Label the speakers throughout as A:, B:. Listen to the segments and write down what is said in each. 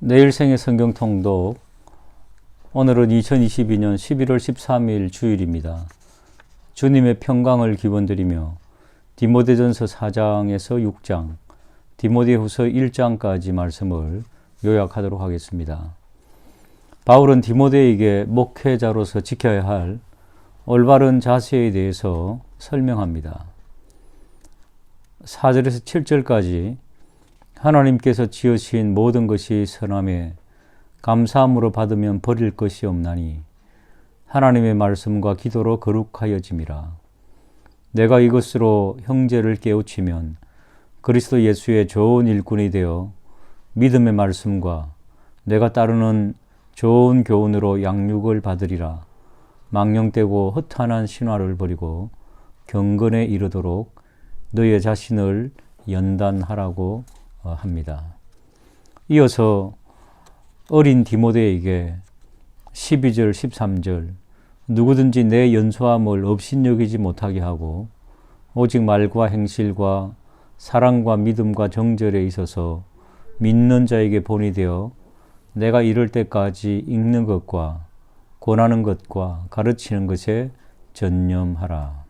A: 내일 생의 성경 통독. 오늘은 2022년 11월 13일 주일입니다. 주님의 평강을 기원드리며 디모데전서 4장에서 6장, 디모데후서 1장까지 말씀을 요약하도록 하겠습니다. 바울은 디모데에게 목회자로서 지켜야 할 올바른 자세에 대해서 설명합니다. 4절에서 7절까지 하나님께서 지으신 모든 것이 선함에 감사함으로 받으면 버릴 것이 없나니 하나님의 말씀과 기도로 거룩하여짐이라. 내가 이것으로 형제를 깨우치면 그리스도 예수의 좋은 일꾼이 되어 믿음의 말씀과 내가 따르는 좋은 교훈으로 양육을 받으리라. 망령되고 허탄한 신화를 버리고 경건에 이르도록 너의 자신을 연단하라고 합니다. 이어서 어린 디모데에게 12절, 13절 누구든지 내 연소함을 업신여기지 못하게 하고 오직 말과 행실과 사랑과 믿음과 정절에 있어서 믿는 자에게 본이 되어 내가 이럴 때까지 읽는 것과 권하는 것과 가르치는 것에 전념하라.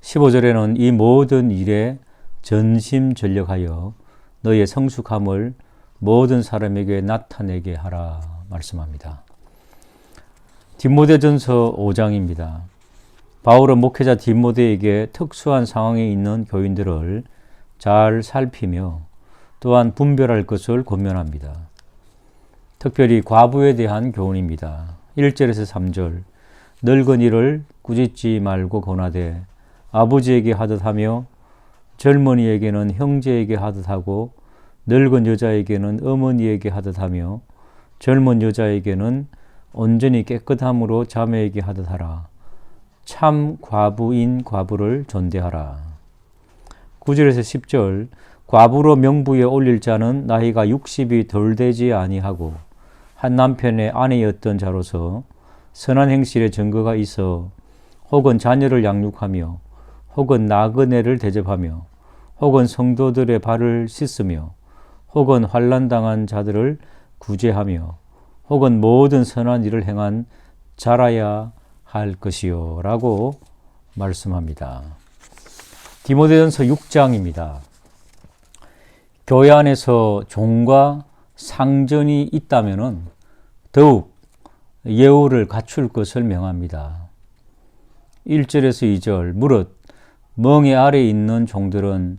A: 15절에는 이 모든 일에 전심 전력하여 너의 성숙함을 모든 사람에게 나타내게 하라 말씀합니다. 디모데전서 5장입니다. 바울은 목회자 디모데에게 특수한 상황에 있는 교인들을 잘 살피며 또한 분별할 것을 권면합니다. 특별히 과부에 대한 교훈입니다. 1절에서 3절 늙은이를 꾸짖지 말고 권하되 아버지에게 하듯 하며 젊은이에게는 형제에게 하듯 하고 늙은 여자에게는 어머니에게 하듯 하며 젊은 여자에게는 온전히 깨끗함으로 자매에게 하듯 하라. 참 과부인 과부를 존대하라. 9절에서 10절 과부로 명부에 올릴 자는 나이가 60이 덜 되지 아니하고 한 남편의 아내였던 자로서 선한 행실의 증거가 있어 혹은 자녀를 양육하며 혹은 나그네를 대접하며 혹은 성도들의 발을 씻으며 혹은 환란당한 자들을 구제하며 혹은 모든 선한 일을 행한 자라야 할 것이요 라고 말씀합니다. 디모데전서 6장입니다. 교회 안에서 종과 상전이 있다면 더욱 예우를 갖출 것을 명합니다. 1절에서 2절 무릇 멍에 아래 있는 종들은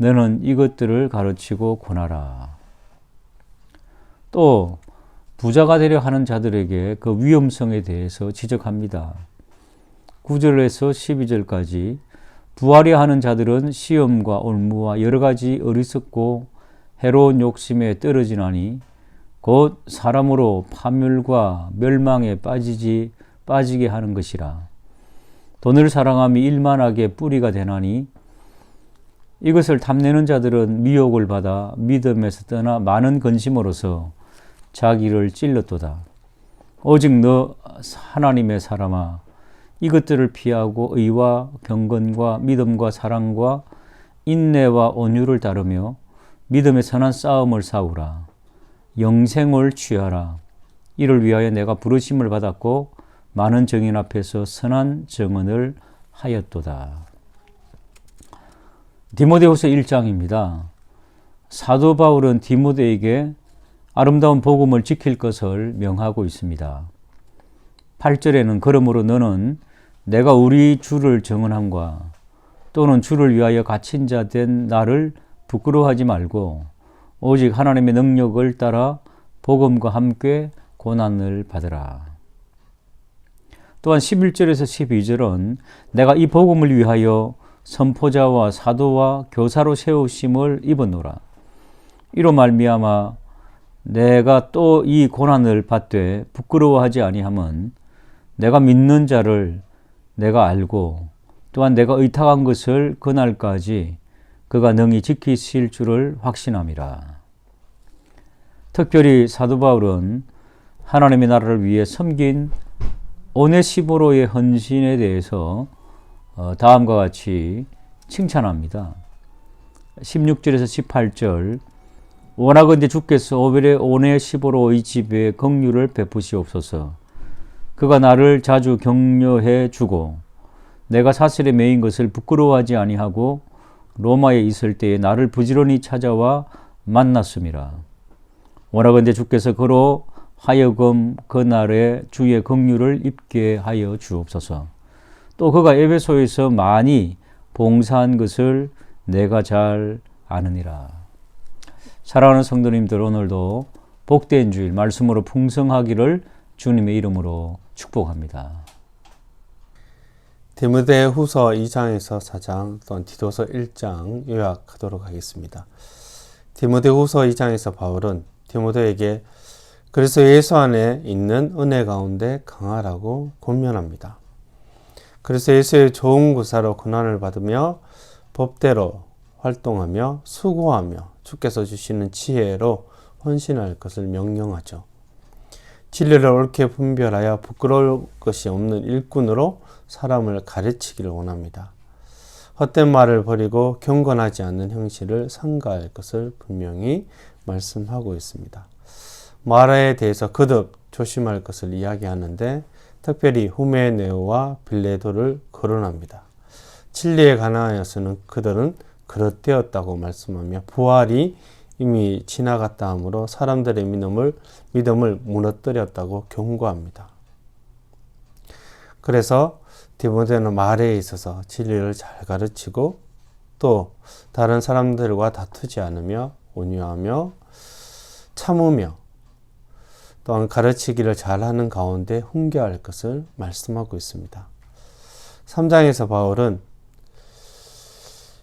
A: 너는 이것들을 가르치고 권하라. 또 부자가 되려 하는 자들에게 그 위험성에 대해서 지적합니다. 9절에서 12절까지 부하려 하는 자들은 시험과 올무와 여러 가지 어리석고 해로운 욕심에 떨어지나니 곧 사람으로 파멸과 멸망에 빠지지 빠지게 하는 것이라. 돈을 사랑함이 일만하게 뿌리가 되나니 이것을 탐내는 자들은 미혹을 받아 믿음에서 떠나 많은 근심으로서 자기를 찔렀도다. 오직 너 하나님의 사람아 이것들을 피하고 의와 경건과 믿음과 사랑과 인내와 온유를 따르며 믿음의 선한 싸움을 싸우라. 영생을 취하라. 이를 위하여 내가 부르심을 받았고 많은 정인 앞에서 선한 정언을 하였도다. 디모데후서 1장입니다. 사도 바울은 디모데에게 아름다운 복음을 지킬 것을 명하고 있습니다. 8절에는 그러므로 너는 내가 우리 주를 정언함과 또는 주를 위하여 갇힌 자 된 나를 부끄러워하지 말고 오직 하나님의 능력을 따라 복음과 함께 고난을 받으라. 또한 11절에서 12절은 내가 이 복음을 위하여 선포자와 사도와 교사로 세우심을 입었노라. 이로 말미암아 내가 또 이 고난을 받되 부끄러워하지 아니함은 내가 믿는 자를 내가 알고 또한 내가 의탁한 것을 그날까지 그가 능히 지키실 줄을 확신함이라. 특별히 사도 바울은 하나님의 나라를 위해 섬긴 오네시보로의 헌신에 대해서 어, 다음과 같이 칭찬합니다. 16절에서 18절 원하건대 주께서 오벨의 오네시보로의 집에 긍휼을 베푸시옵소서. 그가 나를 자주 격려해 주고 내가 사슬에 매인 것을 부끄러워하지 아니하고 로마에 있을 때에 나를 부지런히 찾아와 만났음이라. 원하건대 주께서 그로 하여금 그날에 주의 긍휼을 입게 하여 주옵소서. 또 그가 에베소에서 많이 봉사한 것을 내가 잘 아느니라. 사랑하는 성도님들 오늘도 복된 주일 말씀으로 풍성하기를 주님의 이름으로 축복합니다.
B: 디모데 후서 2장에서 4장 또는 디도서 1장 요약하도록 하겠습니다. 디모데 후서 2장에서 바울은 디모데에게 그래서 예수 안에 있는 은혜 가운데 강하라고 권면합니다. 그래서 예수의 좋은 구사로 고난을 받으며 법대로 활동하며 수고하며 주께서 주시는 지혜로 헌신할 것을 명령하죠. 진리를 옳게 분별하여 부끄러울 것이 없는 일꾼으로 사람을 가르치기를 원합니다. 헛된 말을 버리고 경건하지 않는 형식을 삼가할 것을 분명히 말씀하고 있습니다. 말에 대해서 거듭 조심할 것을 이야기하는데 특별히 후메네오와 빌레도를 거론합니다. 진리에 관하여서는 그들은 그릇되었다고 말씀하며 부활이 이미 지나갔다 하므로 사람들의 믿음을 믿음을 무너뜨렸다고 경고합니다. 그래서 디모데는 말에 있어서 진리를 잘 가르치고 또 다른 사람들과 다투지 않으며 온유하며 참으며 또한 가르치기를 잘하는 가운데 훈계할 것을 말씀하고 있습니다. 3장에서 바울은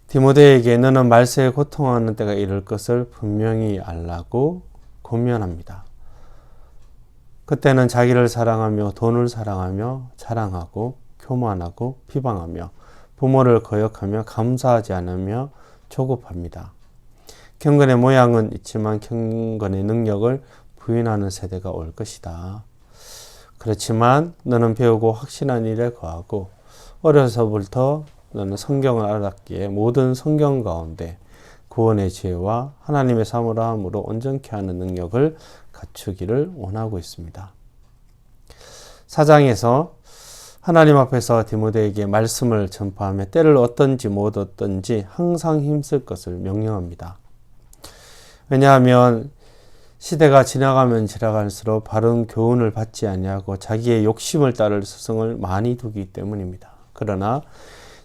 B: 디모데에게 너는 말세에 고통하는 때가 이를 것을 분명히 알라고 권면합니다. 그때는 자기를 사랑하며 돈을 사랑하며 자랑하고 교만하고 비방하며 부모를 거역하며 감사하지 않으며 조급합니다. 경건의 모양은 있지만 경건의 능력을 부인하는 세대가 올 것이다. 그렇지만 너는 배우고 확신한 일에 거하고 어려서부터 너는 성경을 알았기에 모든 성경 가운데 구원의 지혜와 하나님의 사물함으로 온전케 하는 능력을 갖추기를 원하고 있습니다. 사장에서 하나님 앞에서 디모데에게 말씀을 전파하며 때를 어떤지 못 어떤지 항상 힘쓸 것을 명령합니다. 왜냐하면 시대가 지나가면 지나갈수록 바른 교훈을 받지 아니하고 자기의 욕심을 따를 스승을 많이 두기 때문입니다. 그러나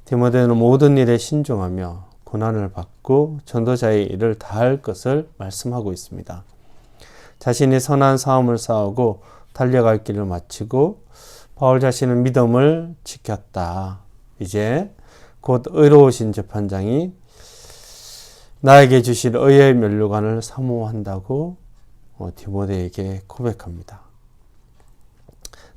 B: 디모데는 모든 일에 신중하며 고난을 받고 전도자의 일을 다할 것을 말씀하고 있습니다. 자신이 선한 싸움을 싸우고 달려갈 길을 마치고 바울 자신은 믿음을 지켰다. 이제 곧 의로우신 재판장이 나에게 주실 의의 면류관을 사모한다고 어, 디모데에게 고백합니다.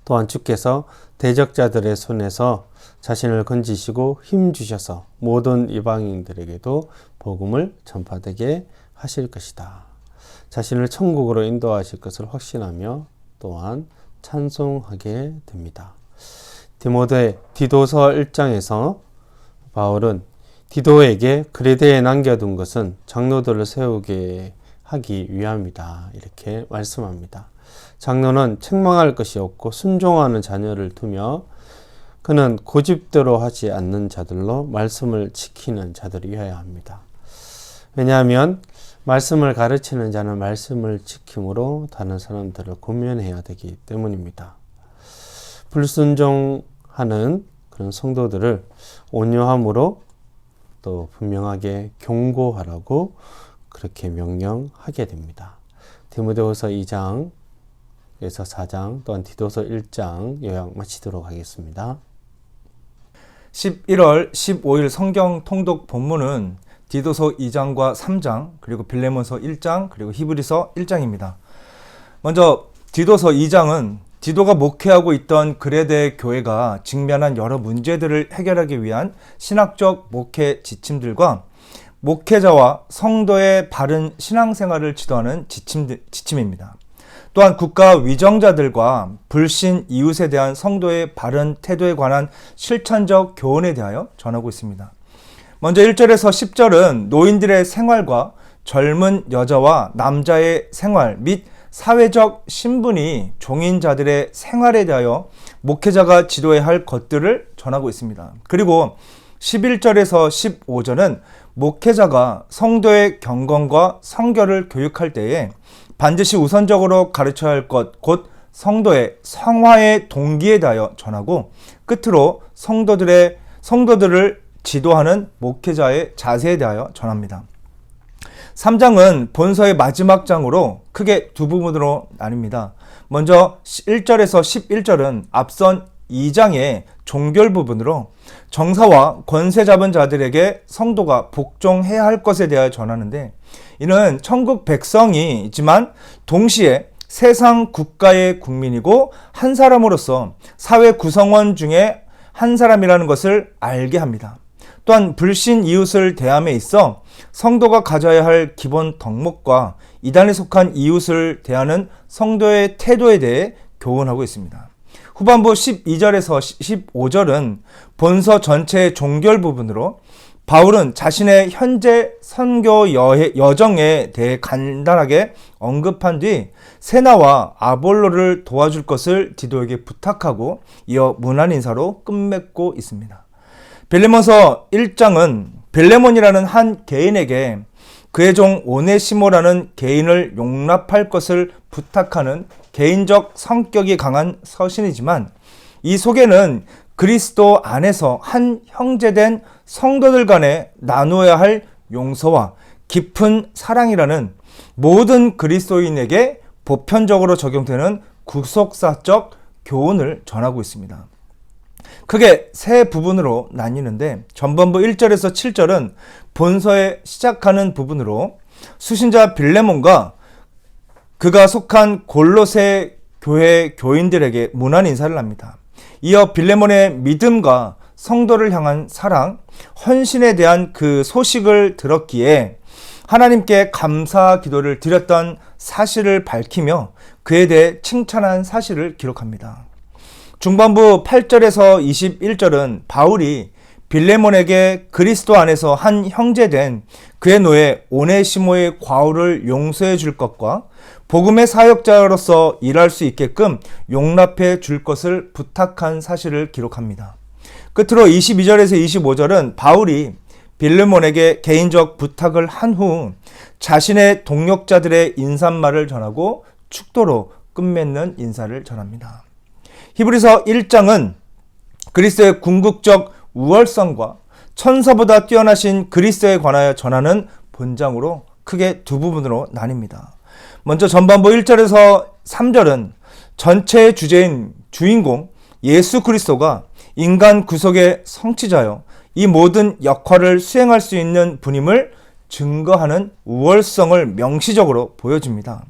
B: 또한 주께서 대적자들의 손에서 자신을 건지시고 힘 주셔서 모든 이방인들에게도 복음을 전파되게 하실 것이다. 자신을 천국으로 인도하실 것을 확신하며 또한 찬송하게 됩니다. 디모데 디도서 1장에서 바울은 디도에게 그레데에 남겨둔 것은 장로들을 세우게 하기 위함이다. 이렇게 말씀합니다. 장로는 책망할 것이 없고 순종하는 자녀를 두며 그는 고집대로 하지 않는 자들로 말씀을 지키는 자들이어야 합니다. 왜냐하면 말씀을 가르치는 자는 말씀을 지킴으로 다른 사람들을 고면해야 되기 때문입니다. 불순종하는 그런 성도들을 온유함으로 또 분명하게 경고하라고 그렇게 명령하게 됩니다. 디모데후서 2장에서 4장 또한 디도서 1장 요약 마치도록 하겠습니다.
C: 11월 15일 성경 통독 본문은 디도서 2장과 3장, 그리고 빌레몬서 1장, 그리고 히브리서 1장입니다. 먼저 디도서 2장은 디도가 목회하고 있던 그레데 교회가 직면한 여러 문제들을 해결하기 위한 신학적 목회 지침들과 목회자와 성도의 바른 신앙생활을 지도하는 지침, 지침입니다. 또한 국가 위정자들과 불신 이웃에 대한 성도의 바른 태도에 관한 실천적 교훈에 대하여 전하고 있습니다. 먼저 1절에서 10절은 노인들의 생활과 젊은 여자와 남자의 생활 및 사회적 신분이 종인자들의 생활에 대하여 목회자가 지도해야 할 것들을 전하고 있습니다. 그리고 11절에서 15절은 목회자가 성도의 경건과 성결을 교육할 때에 반드시 우선적으로 가르쳐야 할 것, 곧 성도의 성화의 동기에 대하여 전하고 끝으로 성도들의 성도들을 지도하는 목회자의 자세에 대하여 전합니다. 3장은 본서의 마지막 장으로 크게 두 부분으로 나뉩니다. 먼저 1절에서 11절은 앞선 2장의 종결 부분으로 정사와 권세 잡은 자들에게 성도가 복종해야 할 것에 대하여 전하는데 이는 천국 백성이지만 동시에 세상 국가의 국민이고 한 사람으로서 사회 구성원 중에 한 사람이라는 것을 알게 합니다. 또한 불신 이웃을 대함에 있어 성도가 가져야 할 기본 덕목과 이단에 속한 이웃을 대하는 성도의 태도에 대해 교훈하고 있습니다. 후반부 12절에서 15절은 본서 전체의 종결 부분으로 바울은 자신의 현재 선교 여정에 대해 간단하게 언급한 뒤 세나와 아볼로를 도와줄 것을 디도에게 부탁하고 이어 문안 인사로 끝맺고 있습니다. 빌레몬서 1장은 빌레몬이라는 한 개인에게 그의 종 오네시모라는 개인을 용납할 것을 부탁하는 개인적 성격이 강한 서신이지만 이 속에는 그리스도 안에서 한 형제된 성도들 간에 나누어야 할 용서와 깊은 사랑이라는 모든 그리스도인에게 보편적으로 적용되는 구속사적 교훈을 전하고 있습니다. 크게 세 부분으로 나뉘는데 전반부 1절에서 7절은 본서에 시작하는 부분으로 수신자 빌레몬과 그가 속한 골로새 교회 교인들에게 문안 인사를 합니다. 이어 빌레몬의 믿음과 성도를 향한 사랑, 헌신에 대한 그 소식을 들었기에 하나님께 감사 기도를 드렸던 사실을 밝히며 그에 대해 칭찬한 사실을 기록합니다. 중반부 8절에서 21절은 바울이 빌레몬에게 그리스도 안에서 한 형제된 그의 노예 오네시모의 과오를 용서해 줄 것과 복음의 사역자로서 일할 수 있게끔 용납해 줄 것을 부탁한 사실을 기록합니다. 끝으로 22절에서 25절은 바울이 빌레몬에게 개인적 부탁을 한 후 자신의 동력자들의 인사말을 전하고 축도로 끝맺는 인사를 전합니다. 히브리서 1장은 그리스도의 궁극적 우월성과 천사보다 뛰어나신 그리스도에 관하여 전하는 본장으로 크게 두 부분으로 나뉩니다. 먼저 전반부 1절에서 3절은 전체의 주제인 주인공 예수 그리스도가 인간 구속의 성취자요. 이 모든 역할을 수행할 수 있는 분임을 증거하는 우월성을 명시적으로 보여줍니다.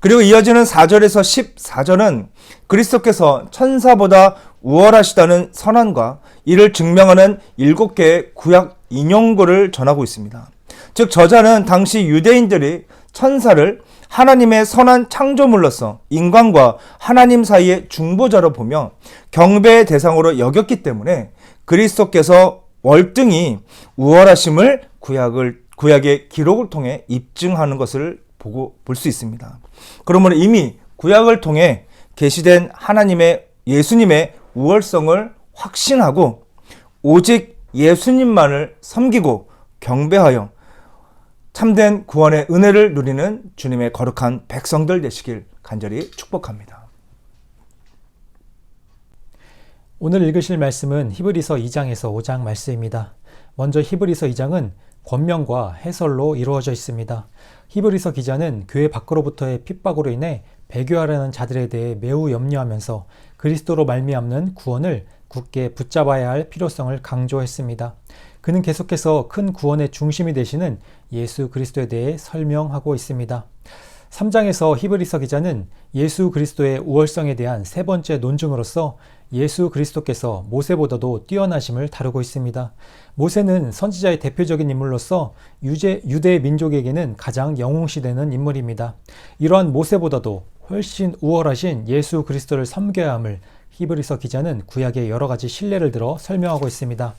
C: 그리고 이어지는 4절에서 14절은 그리스도께서 천사보다 우월하시다는 선언과 이를 증명하는 일곱 개의 구약 인용구를 전하고 있습니다. 즉 저자는 당시 유대인들이 천사를 하나님의 선한 창조물로서 인간과 하나님 사이의 중보자로 보며 경배의 대상으로 여겼기 때문에 그리스도께서 월등히 우월하심을 구약을 구약의 기록을 통해 입증하는 것을 보고 볼 수 있습니다. 그러므로 이미 구약을 통해 계시된 하나님의 예수님의 우월성을 확신하고 오직 예수님만을 섬기고 경배하여 참된 구원의 은혜를 누리는 주님의 거룩한 백성들 되시길 간절히 축복합니다.
D: 오늘 읽으실 말씀은 히브리서 2장에서 5장 말씀입니다. 먼저 히브리서 2장은 권명과 해설로 이루어져 있습니다. 히브리서 기자는 교회 밖으로부터의 핍박으로 인해 배교하려는 자들에 대해 매우 염려하면서 그리스도로 말미암는 구원을 굳게 붙잡아야 할 필요성을 강조했습니다. 그는 계속해서 큰 구원의 중심이 되시는 예수 그리스도에 대해 설명하고 있습니다. 3장에서 히브리서 기자는 예수 그리스도의 우월성에 대한 세 번째 논증으로서 예수 그리스도께서 모세보다도 뛰어나심을 다루고 있습니다. 모세는 선지자의 대표적인 인물로서 유제, 유대 민족에게는 가장 영웅시되는 인물입니다. 이러한 모세보다도 훨씬 우월하신 예수 그리스도를 섬겨야 함을 히브리서 기자는 구약의 여러 가지 신뢰를 들어 설명하고 있습니다.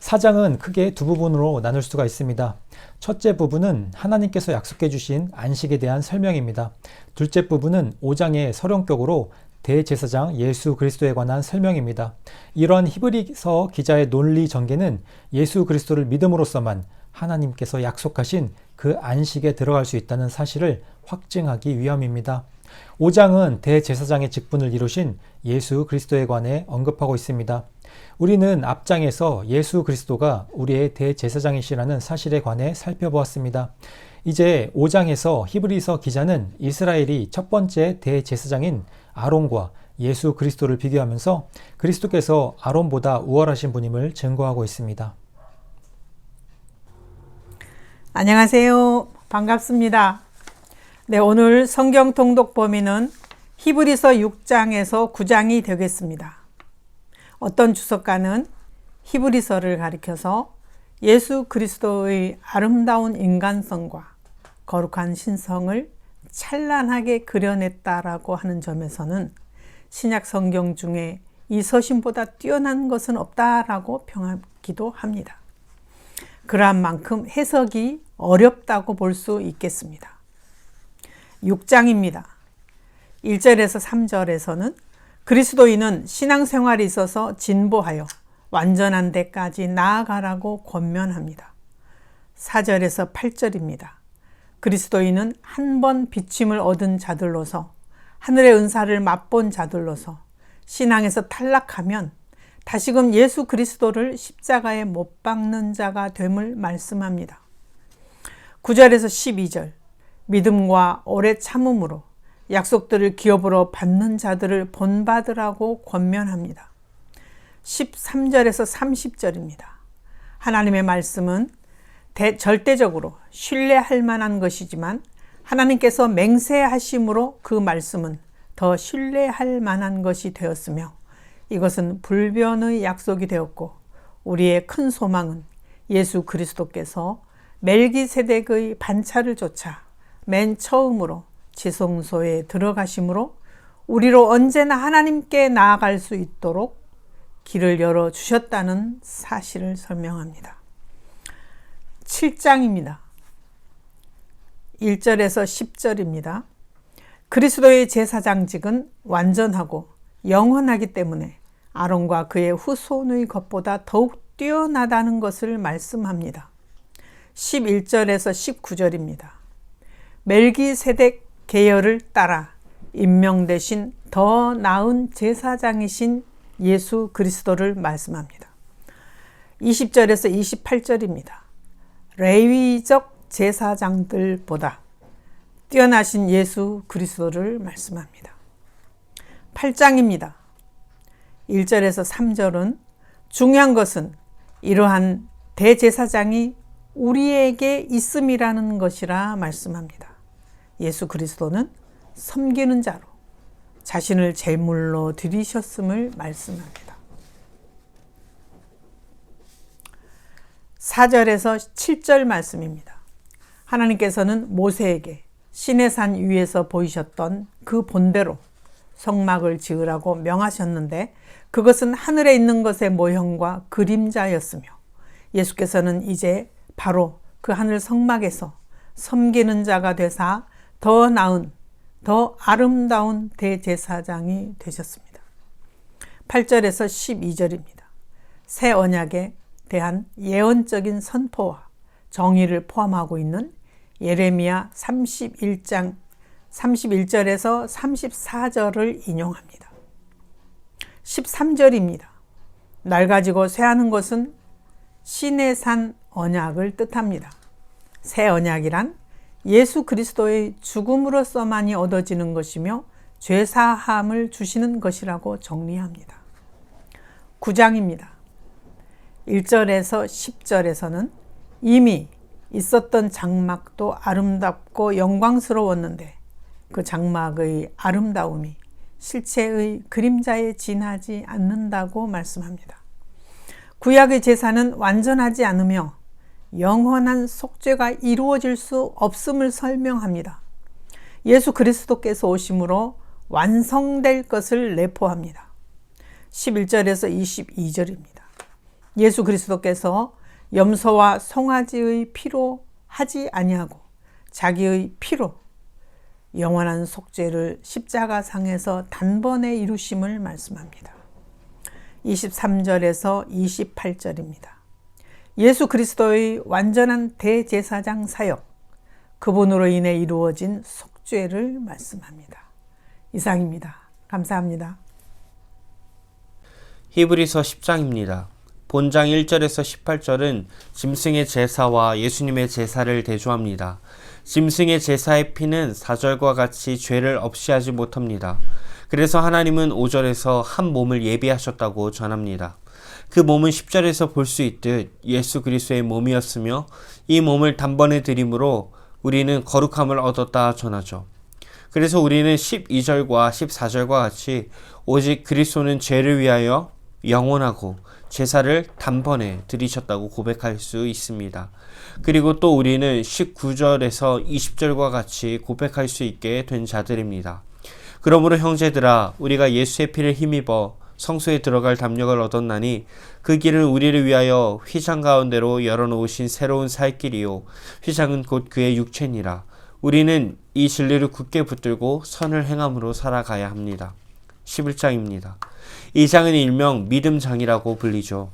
D: 사장은 크게 두 부분으로 나눌 수가 있습니다. 첫째 부분은 하나님께서 약속해 주신 안식에 대한 설명입니다. 둘째 부분은 5장의 서론격으로 대제사장 예수 그리스도에 관한 설명입니다. 이러한 히브리서 기자의 논리 전개는 예수 그리스도를 믿음으로써만 하나님께서 약속하신 그 안식에 들어갈 수 있다는 사실을 확증하기 위함입니다. 5장은 대제사장의 직분을 이루신 예수 그리스도에 관해 언급하고 있습니다. 우리는 앞장에서 예수 그리스도가 우리의 대제사장이시라는 사실에 관해 살펴보았습니다. 이제 5장에서 히브리서 기자는 이스라엘이 첫 번째 대제사장인 아론과 예수 그리스도를 비교하면서 그리스도께서 아론보다 우월하신 분임을 증거하고 있습니다.
E: 안녕하세요. 반갑습니다. 네, 오늘 성경 통독 범위는 히브리서 6장에서 9장이 되겠습니다. 어떤 주석가는 히브리서를 가리켜서 예수 그리스도의 아름다운 인간성과 거룩한 신성을 찬란하게 그려냈다라고 하는 점에서는 신약 성경 중에 이 서신보다 뛰어난 것은 없다라고 평하기도 합니다. 그러한 만큼 해석이 어렵다고 볼 수 있겠습니다. 6장입니다. 1절에서 3절에서는 그리스도인은 신앙생활에 있어서 진보하여 완전한 데까지 나아가라고 권면합니다. 4절에서 8절입니다. 그리스도인은 한 번 비침을 얻은 자들로서 하늘의 은사를 맛본 자들로서 신앙에서 탈락하면 다시금 예수 그리스도를 십자가에 못 박는 자가 됨을 말씀합니다. 9절에서 12절 믿음과 오래 참음으로 약속들을 기업으로 받는 자들을 본받으라고 권면합니다. 13절에서 30절입니다. 하나님의 말씀은 대, 절대적으로 신뢰할 만한 것이지만 하나님께서 맹세하심으로 그 말씀은 더 신뢰할 만한 것이 되었으며 이것은 불변의 약속이 되었고 우리의 큰 소망은 예수 그리스도께서 멜기세덱의 반차를 쫓아 맨 처음으로 지성소에 들어가심으로 우리로 언제나 하나님께 나아갈 수 있도록 길을 열어 주셨다는 사실을 설명합니다. 7장입니다. 1절에서 10절입니다. 그리스도의 제사장직은 완전하고 영원하기 때문에 아론과 그의 후손의 것보다 더욱 뛰어나다는 것을 말씀합니다. 11절에서 19절입니다. 멜기세덱 계열을 따라 임명되신 더 나은 제사장이신 예수 그리스도를 말씀합니다. 20절에서 28절입니다. 레위적 제사장들보다 뛰어나신 예수 그리스도를 말씀합니다. 8장입니다. 1절에서 3절은 중요한 것은 이러한 대제사장이 우리에게 있음이라는 것이라 말씀합니다. 예수 그리스도는 섬기는 자로 자신을 제물로 드리셨음을 말씀합니다. 4절에서 7절 말씀입니다. 하나님께서는 모세에게 시내산 위에서 보이셨던 그 본대로 성막을 지으라고 명하셨는데 그것은 하늘에 있는 것의 모형과 그림자였으며 예수께서는 이제 바로 그 하늘 성막에서 섬기는 자가 되사 더 나은, 더 아름다운 대제사장이 되셨습니다. 8절에서 12절입니다. 새 언약에 대한 예언적인 선포와 정의를 포함하고 있는 예레미야 31장 31절에서 34절을 인용합니다. 13절입니다. 낡아지고 쇠하는 것은 신의 산 언약을 뜻합니다. 새 언약이란 예수 그리스도의 죽음으로서만이 얻어지는 것이며 죄사함을 주시는 것이라고 정리합니다. 9장입니다. 1절에서 10절에서는 이미 있었던 장막도 아름답고 영광스러웠는데 그 장막의 아름다움이 실체의 그림자에 지나지 않는다고 말씀합니다. 구약의 제사는 완전하지 않으며 영원한 속죄가 이루어질 수 없음을 설명합니다. 예수 그리스도께서 오심으로 완성될 것을 내포합니다. 11절에서 22절입니다. 예수 그리스도께서 염소와 송아지의 피로 하지 아니하고 자기의 피로 영원한 속죄를 십자가 상에서 단번에 이루심을 말씀합니다. 23절에서 28절입니다. 예수 그리스도의 완전한 대제사장 사역, 그분으로 인해 이루어진 속죄를 말씀합니다. 이상입니다. 감사합니다.
F: 히브리서 10장입니다. 본장 1절에서 18절은 짐승의 제사와 예수님의 제사를 대조합니다. 짐승의 제사의 피는 4절과 같이 죄를 없이 하지 못합니다. 그래서 하나님은 5절에서 한 몸을 예비하셨다고 전합니다. 그 몸은 10절에서 볼 수 있듯 예수 그리스도의 몸이었으며 이 몸을 단번에 드림으로 우리는 거룩함을 얻었다 전하죠. 그래서 우리는 12절과 14절과 같이 오직 그리스도는 죄를 위하여 영원하고 제사를 단번에 드리셨다고 고백할 수 있습니다. 그리고 또 우리는 19절에서 20절과 같이 고백할 수 있게 된 자들입니다. 그러므로 형제들아 우리가 예수의 피를 힘입어 성소에 들어갈 담력을 얻었나니 그 길은 우리를 위하여 휘장 가운데로 열어놓으신 새로운 살 길이요 휘장은 곧 그의 육체니라 우리는 이 진리를 굳게 붙들고 선을 행함으로 살아가야 합니다. 11장입니다. 이 장은 일명 믿음장이라고 불리죠.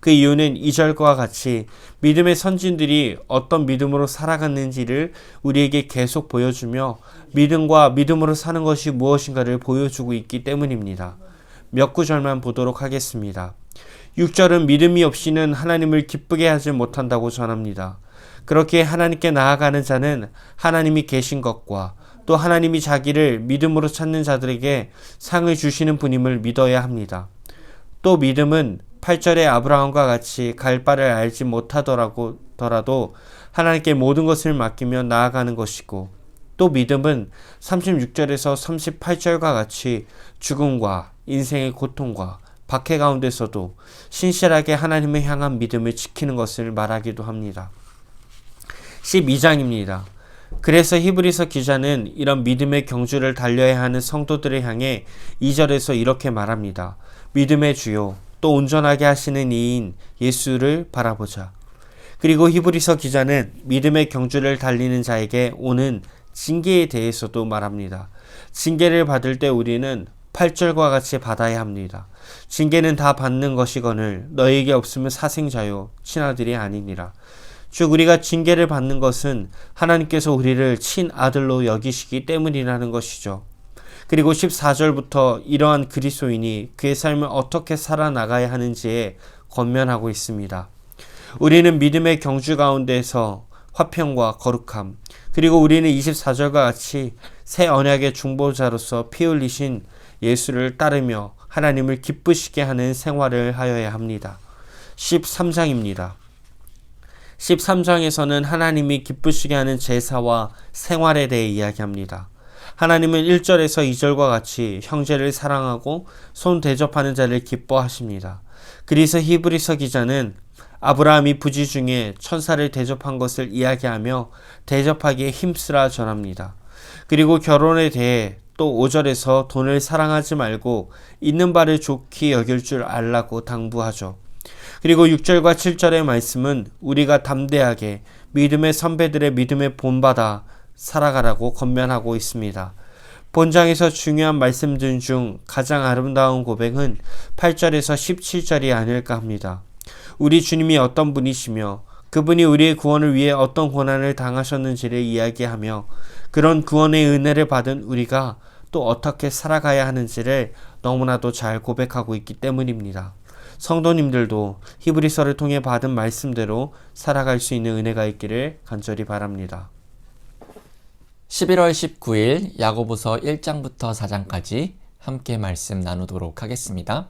F: 그 이유는 2절과 같이 믿음의 선진들이 어떤 믿음으로 살아갔는지를 우리에게 계속 보여주며 믿음과 믿음으로 사는 것이 무엇인가를 보여주고 있기 때문입니다. 몇 구절만 보도록 하겠습니다. 6절은 믿음이 없이는 하나님을 기쁘게 하지 못한다고 전합니다. 그렇게 하나님께 나아가는 자는 하나님이 계신 것과 또 하나님이 자기를 믿음으로 찾는 자들에게 상을 주시는 분임을 믿어야 합니다. 또 믿음은 8절의 아브라함과 같이 갈 바를 알지 못하더라도 하나님께 모든 것을 맡기며 나아가는 것이고 또 믿음은 36절에서 38절과 같이 죽음과 인생의 고통과 박해 가운데서도 신실하게 하나님을 향한 믿음을 지키는 것을 말하기도 합니다. 12장입니다. 그래서 히브리서 기자는 이런 믿음의 경주를 달려야 하는 성도들을 향해 2절에서 이렇게 말합니다. 믿음의 주요 또 온전하게 하시는 이인 예수를 바라보자. 그리고 히브리서 기자는 믿음의 경주를 달리는 자에게 오는 징계에 대해서도 말합니다. 징계를 받을 때 우리는 8절과 같이 받아야 합니다. 징계는 다 받는 것이거늘 너에게 없으면 사생자요 친아들이 아니니라. 즉 우리가 징계를 받는 것은 하나님께서 우리를 친아들로 여기시기 때문이라는 것이죠. 그리고 14절부터 이러한 그리스도인이 그의 삶을 어떻게 살아나가야 하는지에 권면하고 있습니다. 우리는 믿음의 경주 가운데서 화평과 거룩함, 그리고 우리는 24절과 같이 새 언약의 중보자로서 피 흘리신 예수를 따르며 하나님을 기쁘시게 하는 생활을 하여야 합니다. 13장입니다. 13장에서는 하나님이 기쁘시게 하는 제사와 생활에 대해 이야기합니다. 하나님은 1절에서 2절과 같이 형제를 사랑하고 손 대접하는 자를 기뻐하십니다. 그래서 히브리서 기자는 아브라함이 부지 중에 천사를 대접한 것을 이야기하며 대접하기에 힘쓰라 전합니다. 그리고 결혼에 대해 또 5절에서 돈을 사랑하지 말고 있는 바를 좋게 여길 줄 알라고 당부하죠. 그리고 6절과 7절의 말씀은 우리가 담대하게 믿음의 선배들의 믿음에 본받아 살아가라고 건면하고 있습니다. 본장에서 중요한 말씀들 중 가장 아름다운 고백은 8절에서 17절이 아닐까 합니다. 우리 주님이 어떤 분이시며 그분이 우리의 구원을 위해 어떤 고난을 당하셨는지를 이야기하며 그런 구원의 은혜를 받은 우리가 또 어떻게 살아가야 하는지를 너무나도 잘 고백하고 있기 때문입니다. 성도님들도 히브리서를 통해 받은 말씀대로 살아갈 수 있는 은혜가 있기를 간절히 바랍니다.
G: 11월 19일 야고보서 1장부터 4장까지 함께 말씀 나누도록 하겠습니다.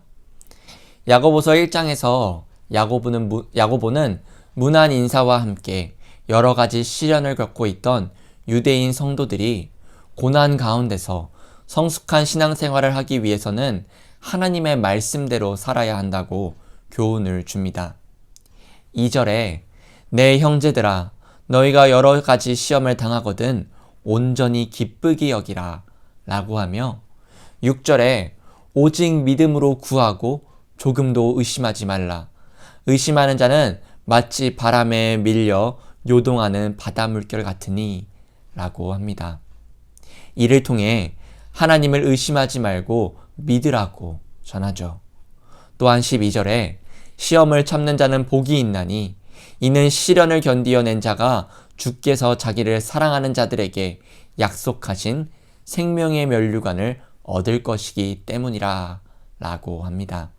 G: 야고보서 1장에서 야고보는, 무, 야고보는 문안 인사와 함께 여러 가지 시련을 겪고 있던 유대인 성도들이 고난 가운데서 성숙한 신앙생활을 하기 위해서는 하나님의 말씀대로 살아야 한다고 교훈을 줍니다. 2절에 내 형제들아 너희가 여러 가지 시험을 당하거든 온전히 기쁘게 여기라 라고 하며 6절에 오직 믿음으로 구하고 조금도 의심하지 말라. 의심하는 자는 마치 바람에 밀려 요동하는 바다 물결 같으니 라고 합니다. 이를 통해 하나님을 의심하지 말고 믿으라고 전하죠. 또한 12절에 시험을 참는 자는 복이 있나니 이는 시련을 견디어낸 자가 주께서 자기를 사랑하는 자들에게 약속하신 생명의 면류관을 얻을 것이기 때문이라 라고 합니다.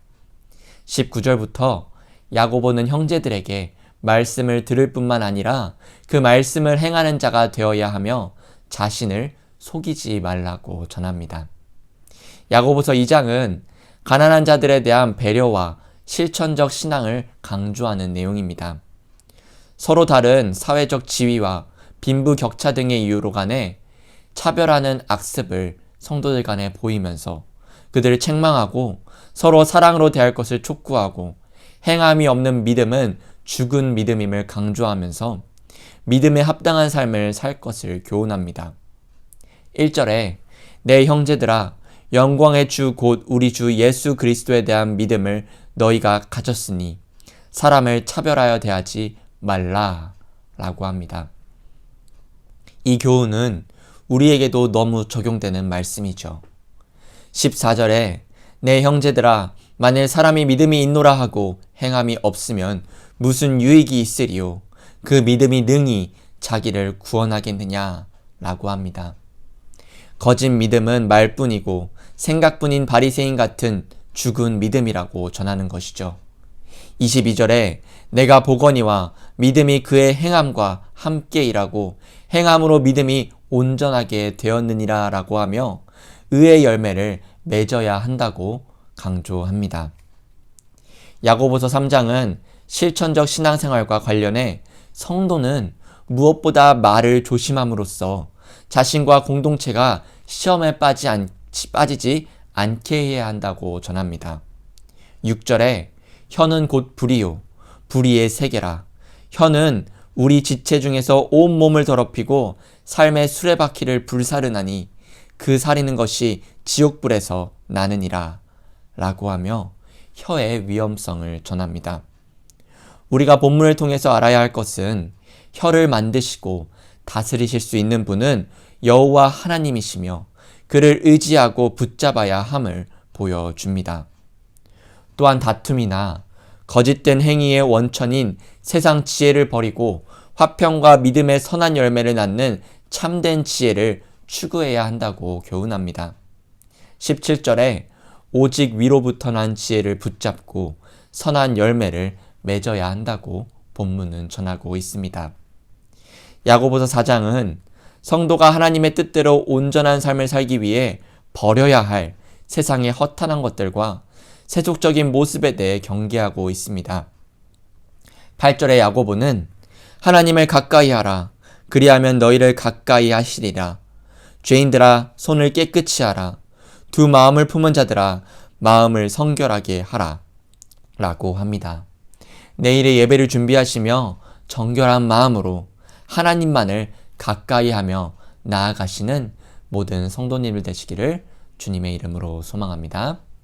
G: 19절부터 야고보는 형제들에게 말씀을 들을 뿐만 아니라 그 말씀을 행하는 자가 되어야 하며 자신을 속이지 말라고 전합니다. 야고보서 2장은 가난한 자들에 대한 배려와 실천적 신앙을 강조하는 내용입니다. 서로 다른 사회적 지위와 빈부 격차 등의 이유로 간에 차별하는 악습을 성도들 간에 보이면서 그들을 책망하고 서로 사랑으로 대할 것을 촉구하고 행함이 없는 믿음은 죽은 믿음임을 강조하면서 믿음에 합당한 삶을 살 것을 교훈합니다. 1절에 내 형제들아 영광의 주 곧 우리 주 예수 그리스도에 대한 믿음을 너희가 가졌으니 사람을 차별하여 대하지 말라 라고 합니다. 이 교훈은 우리에게도 너무 적용되는 말씀이죠. 14절에 내 형제들아 만일 사람이 믿음이 있노라 하고 행함이 없으면 무슨 유익이 있으리요 그 믿음이 능히 자기를 구원하겠느냐 라고 합니다. 거짓 믿음은 말뿐이고 생각뿐인 바리새인 같은 죽은 믿음이라고 전하는 것이죠. 22절에 내가 보거니와 믿음이 그의 행함과 함께 일하고 행함으로 믿음이 온전하게 되었느니라 라고 하며 의의 열매를 맺어야 한다고 강조합니다. 야고보서 3장은 실천적 신앙생활과 관련해 성도는 무엇보다 말을 조심함으로써 자신과 공동체가 시험에 빠지 않, 빠지지 않게 해야 한다고 전합니다. 6절에 혀는 곧 불이요 불의의 세계라 혀는 우리 지체 중에서 온 몸을 더럽히고 삶의 수레바퀴를 불사르나니 그 사리는 것이 지옥불에서 나느니라 라고 하며 혀의 위험성을 전합니다. 우리가 본문을 통해서 알아야 할 것은 혀를 만드시고 다스리실 수 있는 분은 여호와 하나님이시며 그를 의지하고 붙잡아야 함을 보여줍니다. 또한 다툼이나 거짓된 행위의 원천인 세상 지혜를 버리고 화평과 믿음의 선한 열매를 낳는 참된 지혜를 추구해야 한다고 교훈합니다. 17절에 오직 위로부터 난 지혜를 붙잡고 선한 열매를 맺어야 한다고 본문은 전하고 있습니다. 야고보서 4장은 성도가 하나님의 뜻대로 온전한 삶을 살기 위해 버려야 할 세상의 허탄한 것들과 세속적인 모습에 대해 경계하고 있습니다. 8절의 야고보는 하나님을 가까이 하라. 그리하면 너희를 가까이 하시리라. 죄인들아 손을 깨끗이 하라. 두 마음을 품은 자들아 마음을 성결하게 하라. 라고 합니다. 내일의 예배를 준비하시며 정결한 마음으로 하나님만을 가까이 하며 나아가시는 모든 성도님들 되시기를 주님의 이름으로 소망합니다.